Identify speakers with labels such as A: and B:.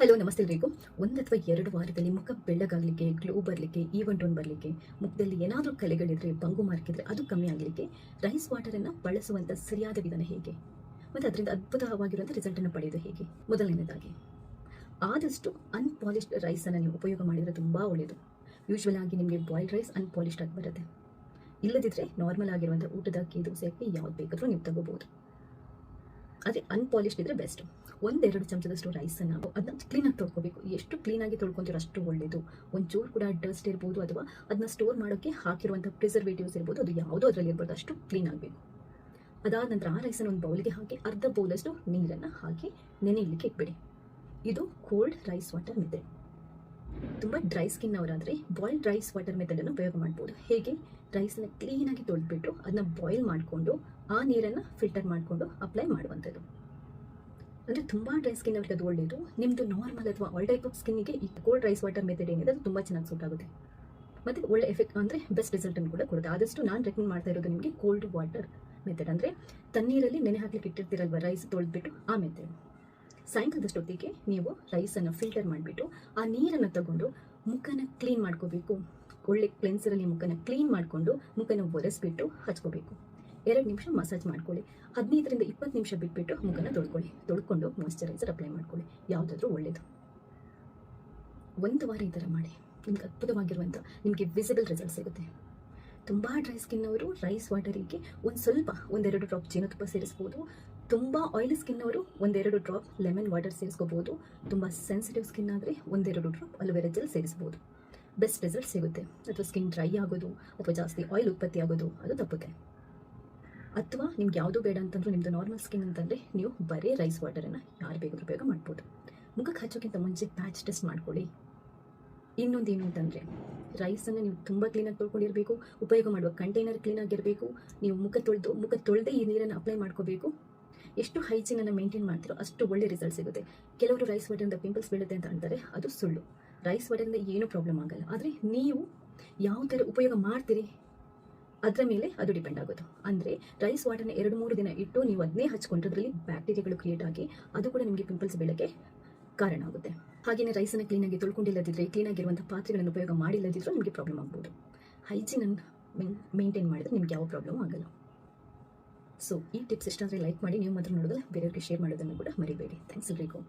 A: Hello ನಮಸ್ತೆ ಎಲ್ರಿಗೂ ಒಂದು ಅಥವಾ ಎರಡು ವಾರದಲ್ಲಿ ಮುಖ ಬೆಳ್ಳಗಾಗಲಿಕ್ಕೆ ಗ್ಲೋ ಬರಲಿಕ್ಕೆ ಈವನ್ ಒಂದು ಬರಲಿಕ್ಕೆ, ಮುಖದಲ್ಲಿ ಏನಾದರೂ ಕಲೆಗಳಿದ್ರೆ, ಬಂಗು ಮಾರ್ಕಿದ್ರೆ ಅದು ಕಮ್ಮಿ ಆಗಲಿಕ್ಕೆ ರೈಸ್ ವಾಟರನ್ನು ಬಳಸುವಂಥ ಸರಿಯಾದ ವಿಧಾನ ಹೇಗೆ? ಮತ್ತು ಅದರಿಂದ ಅದ್ಭುತವಾಗಿರುವಂಥ ರಿಸಲ್ಟನ್ನು ಪಡೆಯೋದು ಹೇಗೆ? ಮೊದಲನೇದಾಗಿ ಆದಷ್ಟು ಅನ್ಪಾಲಿಶ್ಡ್ ರೈಸನ್ನು ನೀವು ಉಪಯೋಗ ಮಾಡಿದರೆ ತುಂಬ ಒಳ್ಳೆಯದು ಯೂಶ್ವಲ್ ಆಗಿ ನಿಮಗೆ ಬಾಯ್ಲ್ಡ್ ರೈಸ್ ಅನ್ಪಾಲಿಶ್ಡ್ ಆಗಿ ಬರುತ್ತೆ. ಇಲ್ಲದಿದ್ದರೆ ನಾರ್ಮಲ್ ಆಗಿರುವಂಥ ಊಟದ ಅಕ್ಕಿ ದೋಸೆ ಯಾವ್ದು ಬೇಕಾದರೂ ನೀವು ತಗೋಬೋದು ಅದೇ ಅನ್ಪಾಲಿಷ್ಡ್ ಇದ್ರೆ ಬೆಸ್ಟ್ ಒಂದೆರಡು ಚಮಚದಷ್ಟು ರೈಸನ್ನು ಅದನ್ನ ಕ್ಲೀನಾಗಿ ತೊಳ್ಕೊಬೇಕು. ಎಷ್ಟು ಕ್ಲೀನಾಗಿ ತೊಳ್ಕೊತೀರೋ ಅಷ್ಟು ಒಳ್ಳೆಯದು ಒಂಚೂರು ಕೂಡ ಡಸ್ಟ್ ಇರ್ಬೋದು ಅಥವಾ ಅದನ್ನ ಸ್ಟೋರ್ ಮಾಡೋಕ್ಕೆ ಹಾಕಿರುವಂಥ ಪ್ರಿಸರ್ವೇಟಿವ್ಸ್ ಇರ್ಬೋದು, ಅದು ಯಾವುದೋ ಅದರಲ್ಲಿ ಇರ್ಬೋದು, ಅಷ್ಟು ಕ್ಲೀನ್ ಆಗಬೇಕು. ಅದಾದ ನಂತರ ಆ ರೈಸನ್ನು ಒಂದು ಬೌಲ್ಗೆ ಹಾಕಿ ಅರ್ಧ ಬೌಲಷ್ಟು ನೀರನ್ನು ಹಾಕಿ ನೆನೆಯಲಿಕ್ಕೆ ಇಟ್ಬಿಡಿ. ಇದು ಕೋಲ್ಡ್ ರೈಸ್ ವಾಟರ್ ಮೆಥಡ್ ತುಂಬ ಡ್ರೈ ಸ್ಕಿನ್ ಅವರಾದರೆ ಬಾಯ್ಲ್ಡ್ ರೈಸ್ ವಾಟರ್ ಮೆಥಡನ್ನು ಉಪಯೋಗ ಮಾಡ್ಬೋದು. ಹೇಗೆ? ರೈಸನ್ನು ಕ್ಲೀನಾಗಿ ತೊಳೆದ್ಬಿಟ್ಟು ಅದನ್ನ ಬಾಯ್ಲ್ ಮಾಡಿಕೊಂಡು ಆ ನೀರನ್ನು ಫಿಲ್ಟರ್ ಮಾಡಿಕೊಂಡು ಅಪ್ಲೈ ಮಾಡುವಂಥದ್ದು. ಅಂದರೆ ತುಂಬ ಡ್ರೈ ಸ್ಕಿನ್ ಅವ್ರಿಗೆ ಅದು ಒಳ್ಳೆಯದು ನಿಮ್ಮದು ನಾರ್ಮಲ್ ಅಥವಾ ಆಲ್ ಟೈಪ್ ಆಫ್ ಸ್ಕಿನ್ನಿಗೆ ಈ ಕೋಲ್ಡ್ ರೈಸ್ ವಾಟರ್ ಮೆಥಡ್ ಏನಿದೆ ಅದು ತುಂಬ ಚೆನ್ನಾಗಿ ಸೂಟ್ ಆಗುತ್ತೆ. ಮತ್ತು ಒಳ್ಳೆ ಎಫೆಕ್ಟ್ ಅಂದರೆ ಬೆಸ್ಟ್ ರಿಸಲ್ಟನ್ನು ಕೂಡ ಕೊಡುತ್ತೆ. ಆದಷ್ಟು ನಾನು ರೆಕಮೆಂಡ್ ಮಾಡ್ತಾ ಇರೋದು ನಿಮಗೆ ಕೋಲ್ಡ್ ವಾಟರ್ ಮೆಥಡ್ ಅಂದರೆ ತಣ್ಣೀರಲ್ಲಿ ನೆನೆ ಹಾಕ್ಲಿಕ್ಕೆ ಇಟ್ಟಿರ್ತೀರಲ್ವ ರೈಸ್ ತೊಳೆದ್ಬಿಟ್ಟು ಆ ಮೆಥಡ್ ಸಾಯಂಕಾಲದಷ್ಟೊತ್ತಿಗೆ ನೀವು ರೈಸನ್ನು ಫಿಲ್ಟರ್ ಮಾಡಿಬಿಟ್ಟು ಆ ನೀರನ್ನು ತಗೊಂಡು ಮುಖನ ಕ್ಲೀನ್ ಮಾಡ್ಕೋಬೇಕು. ಒಳ್ಳೆ ಕ್ಲೆನ್ಸರಲ್ಲಿ ಮುಖನ ಕ್ಲೀನ್ ಮಾಡಿಕೊಂಡು ಮುಖನ ಒರೆಸ್ಬಿಟ್ಟು ಹಚ್ಕೋಬೇಕು. ಎರಡು ನಿಮಿಷ ಮಸಾಜ್ ಮಾಡ್ಕೊಳ್ಳಿ. ಹದಿನೈದರಿಂದ ಇಪ್ಪತ್ತು ನಿಮಿಷ ಬಿಟ್ಬಿಟ್ಟು ಮುಖನ ತೊಳ್ಕೊಳ್ಳಿ. ತೊಳ್ಕೊಂಡು ಮಾಯಶ್ಚರೈಸರ್ ಅಪ್ಲೈ ಮಾಡ್ಕೊಳ್ಳಿ. ಯಾವುದಾದ್ರೂ ಒಳ್ಳೆಯದು ಒಂದು ವಾರ ಈ ಥರ ಮಾಡಿ. ನಿಮ್ಗೆ ಅದ್ಭುತವಾಗಿರುವಂಥ ನಿಮಗೆ ವಿಸಿಬಲ್ ರಿಸಲ್ಟ್ ಸಿಗುತ್ತೆ. ತುಂಬ ಡ್ರೈ ಸ್ಕಿನ್ ಅವರು ರೈಸ್ ವಾಟರಿಗೆ ಒಂದು ಸ್ವಲ್ಪ, ಒಂದೆರಡು ಡ್ರಾಪ್ ಜೇನುತುಪ್ಪ ಸೇರಿಸ್ಬೋದು. ತುಂಬ ಆಯಿಲಿ ಸ್ಕಿನ್ ಅವರು ಒಂದೆರಡು ಡ್ರಾಪ್ ಲೆಮನ್ ವಾಟರ್ ಸೇರಿಸ್ಕೋಬೋದು. ತುಂಬ ಸೆನ್ಸಿಟಿವ್ ಸ್ಕಿನ್ ಆದರೆ ಒಂದೆರಡು ಡ್ರಾಪ್ ಅಲೋವೆರಾ ಜೆಲ್ ಸೇರಿಸ್ಬೋದು. ಬೆಸ್ಟ್ ರಿಸಲ್ಟ್ ಸಿಗುತ್ತೆ. ಅಥವಾ ಸ್ಕಿನ್ ಡ್ರೈ ಆಗೋದು, ಅಥವಾ ಜಾಸ್ತಿ ಆಯಿಲ್ ಉತ್ಪತ್ತಿ ಆಗೋದು, ಅದು ತಪ್ಪುತ್ತೆ. ಅಥವಾ ನಿಮ್ಗೆ ಯಾವುದು ಬೇಡ ಅಂತಂದ್ರೂ ನಿಮ್ಮದು ನಾರ್ಮಲ್ ಸ್ಕಿನ್ ಅಂತಂದರೆ ನೀವು ಬರೀ ರೈಸ್ ವಾಟರನ್ನು ಯಾರು ಬೇಕಾದ್ರೂ ಉಪಯೋಗ ಮಾಡ್ಬೋದು. ಮುಖಕ್ಕೆ ಹಚ್ಚೋಕ್ಕಿಂತ ಮುಂಚೆ ಪ್ಯಾಚ್ ಟೆಸ್ಟ್ ಮಾಡ್ಕೊಳ್ಳಿ. ಇನ್ನೊಂದು ಏನು ಅಂತಂದರೆ ರೈಸನ್ನು ನೀವು ತುಂಬ ಕ್ಲೀನಾಗಿ ತೊಳ್ಕೊಂಡಿರಬೇಕು, ಉಪಯೋಗ ಮಾಡುವ ಕಂಟೈನರ್ ಕ್ಲೀನಾಗಿರಬೇಕು ನೀವು ಮುಖ ತೊಳೆದು, ಮುಖ ತೊಳೆದೇ ಈ ನೀರನ್ನು ಅಪ್ಲೈ ಮಾಡ್ಕೋಬೇಕು. ಎಷ್ಟು ಹೈಜೀನನ್ನು ಮೇಂಟೈನ್ ಮಾಡ್ತೀರೋ ಅಷ್ಟು ಒಳ್ಳೆ ರಿಸಲ್ಟ್ ಸಿಗುತ್ತೆ. ಕೆಲವರು ರೈಸ್ ವಾಟರಿಂದ ಪಿಂಪಲ್ಸ್ ಬೀಳುತ್ತೆ ಅಂತ ಅಂತಾರೆ, ಅದು ಸುಳ್ಳು. ರೈಸ್ ವಾಟರಿಂದ ಏನೂ ಪ್ರಾಬ್ಲಮ್ ಆಗಲ್ಲ. ಆದರೆ ನೀವು ಯಾವ ಥರ ಉಪಯೋಗ ಮಾಡ್ತೀರಿ? ಅದರ ಮೇಲೆ ಅದು ಡಿಪೆಂಡ್ ಆಗೋದು. ಅಂದರೆ ರೈಸ್ ವಾಟರ್ನ ಎರಡು ಮೂರು ದಿನ ಇಟ್ಟು ನೀವು ಅದನ್ನೇ ಹಚ್ಕೊಂಡ್ರದ್ರಲ್ಲಿ ಬ್ಯಾಕ್ಟೀರಿಯಾಗಳು ಕ್ರಿಯೇಟ್ ಆಗಿ ಅದು ಕೂಡ ನಿಮಗೆ ಪಿಂಪಲ್ಸ್ ಬೀಳಕ್ಕೆ ಕಾರಣ ಆಗುತ್ತೆ. ಹಾಗೆಯೇ ರೈಸನ್ನು ಕ್ಲೀನಾಗಿ ತೊಳ್ಕೊಂಡಿಲ್ಲದಿದ್ದರೆ ಕ್ಲೀನಾಗಿರುವಂಥ ಪಾತ್ರೆಗಳನ್ನು ಉಪಯೋಗ ಮಾಡಿಲ್ಲದಿದ್ದರೂ ನಿಮಗೆ ಪ್ರಾಬ್ಲಮ್ ಆಗ್ಬೋದು. ಹೈಜೀನನ್ನು ಮೇಂಟೈನ್ ಮಾಡಿದ್ರೆ ನಿಮ್ಗೆ ಯಾವ ಪ್ರಾಬ್ಲಮ್ ಆಗಲ್ಲ. ಸೊ ಈ ಟಿಪ್ಸ್ ಇಷ್ಟ ಅಂದರೆ ಲೈಕ್ ಮಾಡಿ, ನೀವು ಮಾತ್ರ ನೋಡೋದು ಬೇರೆಯವ್ರಿಗೆ ಶೇರ್ ಮಾಡೋದನ್ನು ಕೂಡ ಮರಿಬೇಡಿ. ಥ್ಯಾಂಕ್ಸ್ ಎಲ್ರಿಗೂ.